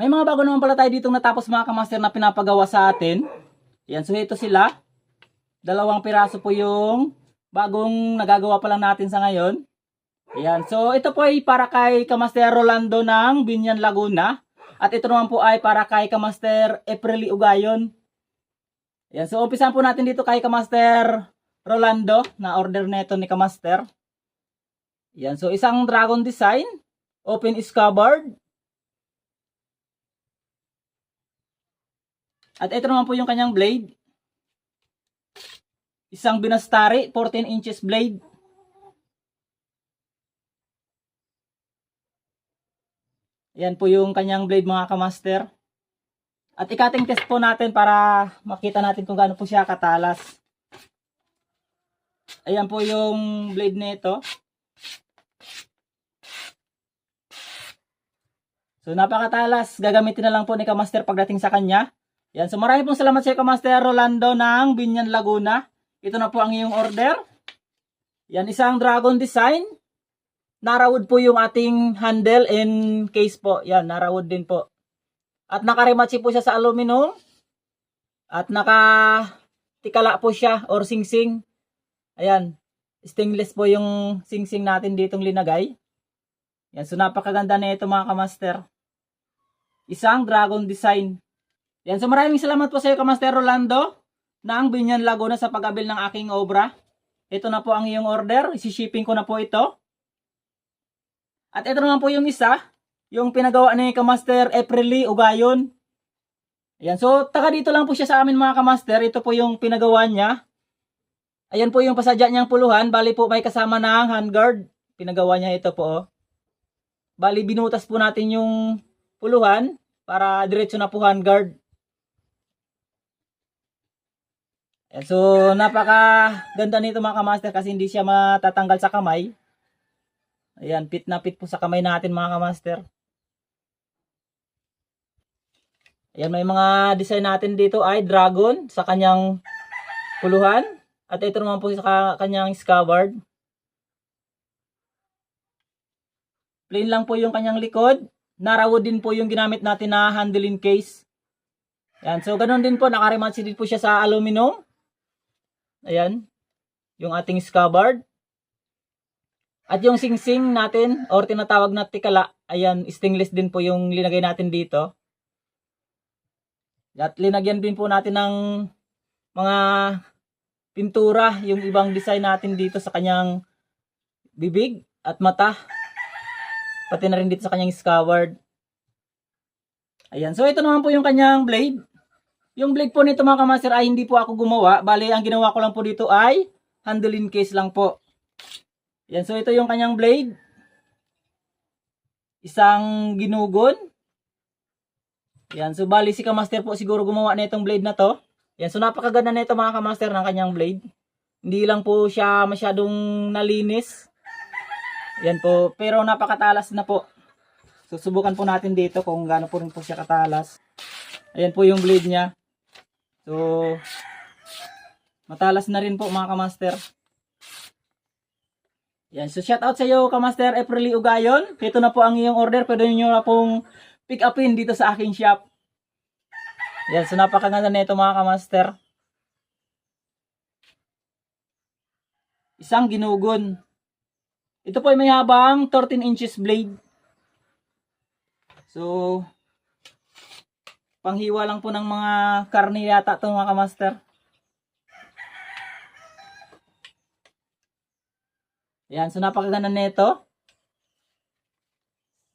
May mga bago naman pala tayo dito natapos mga kamaster na pinapagawa sa atin. Yan, so ito sila. Dalawang piraso po yung bagong nagagawa pa lang natin sa ngayon. Ayan, so ito po ay para kay Kamaster Rolando ng Binyan Laguna. At ito naman po ay para kay Kamaster Aprili Ugayon. Ayan, so umpisan po natin dito kay Kamaster Rolando na order nito ni Kamaster. Ayan, so isang dragon design, open scabbard. At ito naman po yung kanyang blade. Isang binastari, 14 inches blade. Yan po yung kanyang blade mga kamaster. At ikating test po natin para makita natin kung gaano po siya katalas. Ayan po yung blade nito. So napakatalas. Gagamitin na lang po ni Kamaster pagdating sa kanya. Yan. So marami pong salamat sa iyo Kamaster Rolando ng Binyan Laguna. Ito na po ang iyong order. Yan isang dragon design. Narawood po yung ating handle and case po. Yan, narawood din po. At nakarimatsi po siya sa aluminum. At naka tikala po siya or singsing. Ayan. Stainless po yung singsing natin ditong linagay. Yan, so napakaganda na ito mga kamaster. Isang dragon design. Yan, so maraming salamat po sa iyo Kamaster Rolando ng Binyan Laguna sa pag-abil ng aking obra. Ito na po ang iyong order. Isi-shipping ko na po ito. At ito naman po yung isa, yung pinagawa ni Kamaster Aprili Ugayon. Ayan, so taga dito lang po siya sa amin mga Kamaster. Ito po yung pinagawa niya. Ayan po yung pasadya niyang puluhan. Bali po may kasama ng handguard. Pinagawa niya ito po. Oh. Bali binutas po natin yung puluhan para diretso na po handguard. Ayan, so napaka ganda nito mga kamaster kasi hindi siya matatanggal sa kamay. Ayan, pit na pit po sa kamay natin mga kamaster. Ayan, may mga design natin dito ay dragon sa kanyang puluhan. At ito naman po sa ka- kanyang scabbard. Plain lang po yung kanyang likod. Narawood din po yung ginamit natin na handling case. Ayan, so ganun din po, nakarimatsi din po siya sa aluminum. Ayan, yung ating scabbard. At yung singsing natin, or tinatawag na tikala, ayan, stainless din po yung linagay natin dito. At linagyan din po natin ng mga pintura, yung ibang design natin dito sa kanyang bibig at mata. Pati na rin dito sa kanyang scabbard. Ayan, so ito naman po yung kanyang blade. Yung blade po nito mga kamaster ay hindi po ako gumawa. Bali, ang ginawa ko lang po dito ay handling case lang po. Yan, so ito yung kanyang blade. Isang ginugon. Yan, so bali si kamaster po siguro gumawa na itong blade na to. Yan, so napakaganda na ito mga kamaster ng kanyang blade. Hindi lang po siya masyadong nalinis. Yan po, pero napakatalas na po. Susubukan po natin dito kung gaano po rin po siya katalas. Ayan po yung blade niya. So, matalas na rin po mga kamaster. Yan, so shout out sa iyo kamaster Aprili Ugayon. Ito na po ang iyong order. Pwede niyo na pong pick upin dito sa aking shop. Yan, so napakaganda na ito mga kamaster. Isang ginugon. Ito po ay may habang 13 inches blade. So, panghiwa lang po ng mga karne yata ito mga kamaster. Yan, so napakaganda nito.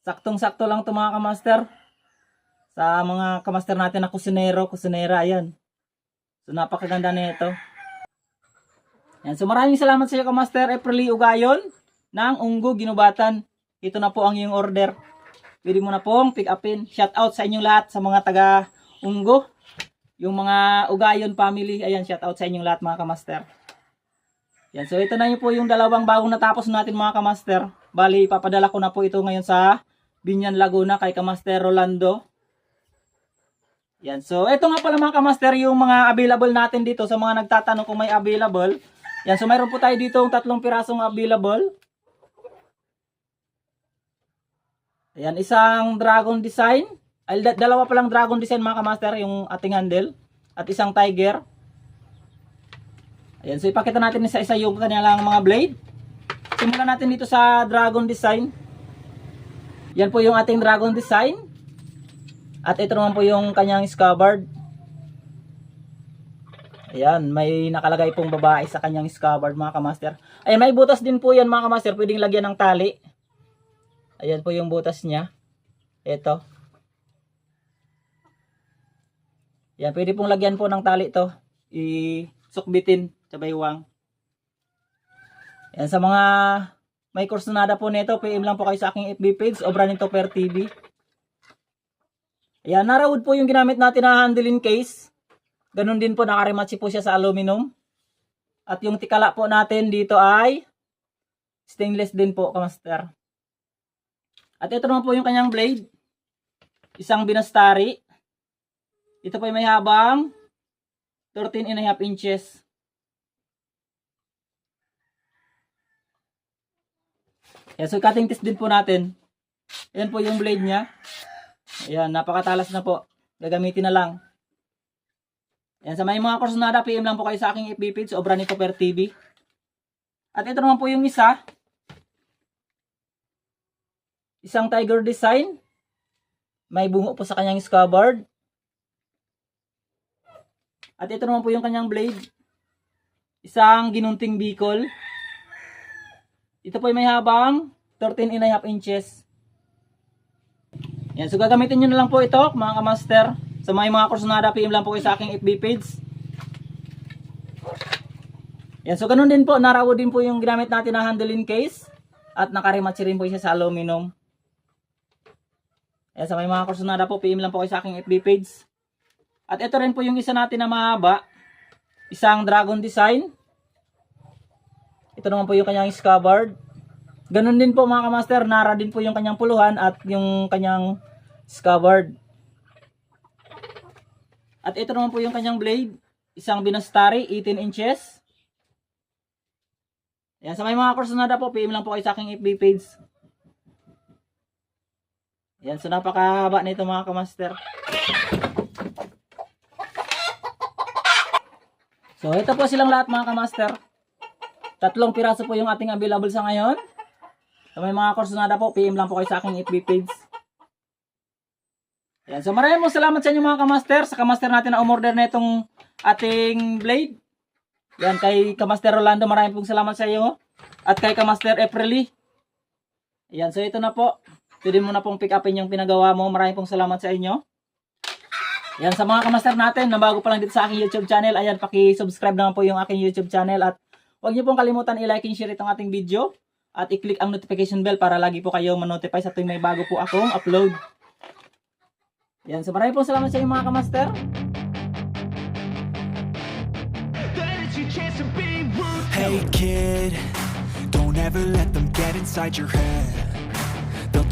Saktong-sakto lang ito mga kamaster. Sa mga kamaster natin na kusinero, kusinera, ayan. So napakaganda nito. Yan, so maraming salamat sa iyo kamaster Aprili Ugayon ng Unggo Ginubatan. Ito na po ang iyong order. Pwede mo na pong pick upin. Shout out sa inyong lahat sa mga taga Unggo. Yung mga Ugayon family. Ayan, shout out sa inyong lahat mga kamaster. Yan, so ito na yun po yung dalawang bagong natapos natin mga kamaster. Bali, papadala ko na po ito ngayon sa Binyan Laguna kay Kamaster Rolando. Yan, so ito nga pala mga kamaster yung mga available natin dito sa mga nagtatanong kung may available. Yan, so mayroon po tayo dito yung tatlong pirasong available. Ayan, isang dragon design. Ay, da- dalawa pa lang dragon design mga kamaster yung ating handle at isang tiger. Ayan, so ipakita natin isa-isa yung kanilang mga blade. Simulan natin dito sa dragon design. Yan po yung ating dragon design. At ito naman po yung kanyang scabbard. Ayan, may nakalagay pong babae sa kanyang scabbard mga kamaster. Ayan, may butas din po yan mga kamaster. Pwedeng lagyan ng tali. Ayan po yung butas niya. Ito. Yan, pwede pong lagyan po ng tali to. I-sukbitin sa baywang. Yan, sa mga may kursunada po nito, PM lang po kayo sa aking FB page, Obra nito per TV. Ayan, narawood po yung ginamit natin na handling case. Ganun din po, nakarimatsi po siya sa aluminum. At yung tikala po natin dito ay stainless din po, kamaster. At ito naman po yung kanyang blade. Isang binastari. Ito po ay may habang 13 and a half inches. Yan, so cutting test din po natin. Ayan po yung blade niya. Ayan, napakatalas na po. Gagamitin na lang. Ayan, sa may mga kursunada, PM lang po kayo sa aking FB page, Obra ni Per TV. At ito naman po yung isa. Isang tiger design. May bungo po sa kanyang scabbard. At ito naman po yung kanyang blade. Isang ginunting bicol. Ito po ay may habang 13 and a half inches. Yan, so gagamitin nyo na lang po ito, mga kamaster. Sa mga mga kursunada, PM lang po kayo sa aking FB page. Yan, so ganun din po, narawo din po yung ginamit natin na handling case. At nakarimatsi rin po siya sa aluminum. Yan, sa may mga kursunada po, PM lang po kayo sa aking FB page. At ito rin po yung isa natin na mahaba. Isang dragon design. Ito naman po yung kanyang scabbard. Ganun din po mga kamaster, nara din po yung kanyang puluhan at yung kanyang scabbard. At ito naman po yung kanyang blade. Isang binastari, 18 inches. Yan, sa may mga kursunada po, PM lang po kayo sa aking FB page. Yan, so napakahaba nito mga kamaster. So, ito po silang lahat mga kamaster. Tatlong piraso po yung ating available sa ngayon. Sa may mga kursunada po, PM lang po kayo sa aking FB page. Yan. So maraming salamat sa inyo mga kamaster. Sa kamaster natin na umorder na itong ating blade. Yan kay kamaster Rolando, maraming pong salamat sa iyo. At kay kamaster Aprili. Yan. So ito na po. Pwede mo na pong pick upin yung pinagawa mo. Maraming pong salamat sa inyo. Yan sa mga kamaster natin na bago pa lang dito sa aking YouTube channel. Ayan, paki-subscribe naman po yung aking YouTube channel. At huwag niyo pong kalimutan i-like and share itong ating video. At i-click ang notification bell para lagi po kayo ma-notify sa tuwing may bago po akong upload. Yan, so maraming pong salamat sa inyo mga kamaster. Hey kid, don't ever let them get inside your head.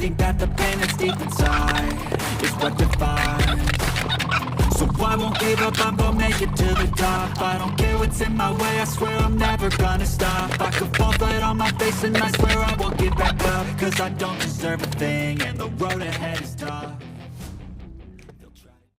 think that the pain that's deep inside Is what defines. So I won't give up, I'm gonna make it to the top. I don't care what's in my way, I swear I'm never gonna stop. I could fall flat on my face and I swear I won't get back up Cause I don't deserve a thing and the road ahead is tough